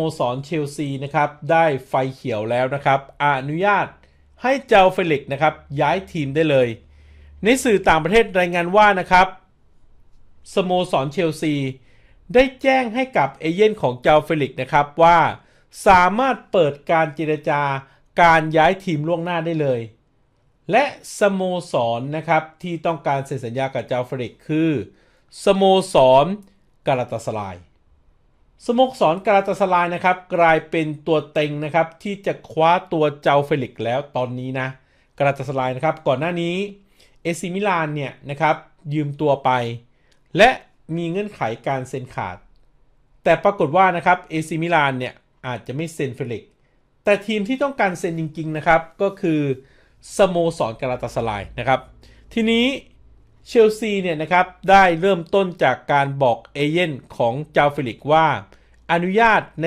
โมสรเชลซีนะครับได้ไฟเขียวแล้วนะครับอนุญาตให้เจ้าเฟลิกนะครับย้ายทีมได้เลย ในสื่อต่างประเทศรายงานว่านะครับสโมสรเชลซีได้แจ้งให้กับเอเย่นของเจ้าเฟลิกนะครับว่าสามารถเปิดการเจรจาการย้ายทีมล่วงหน้าได้เลย และสโมสรนะครับที่ต้องการเซ็นสัญญากับเจ้าเฟลิกคือสโมสรกาลาตาสลาย สโมสรกาลาตาสลายนะครับ กลายเป็นตัวเต็งนะครับ ที่จะคว้าตัวเจ้าเฟลิกแล้วตอนนี้นะกาลาตาสลายนะครับ ก่อนหน้านี้เอซิมิลานเนี่ยนะครับ ยืมตัวไป และมีเงื่อนไขการเซ็นขาด แต่ปรากฏว่านะครับเอซิมิลานเนี่ยอาจจะไม่เซ็นเฟลิกแต่ทีมที่ต้องการเซ็นจริง ๆ นะครับ ก็คือสโมสรกาลาตาสลายนะครับ ทีนี้ เชลซีเนี่ยนะครับได้เริ่มต้นจากการบอกเอเย่นของเจ้าเฟลิกว่า อนุญาตใน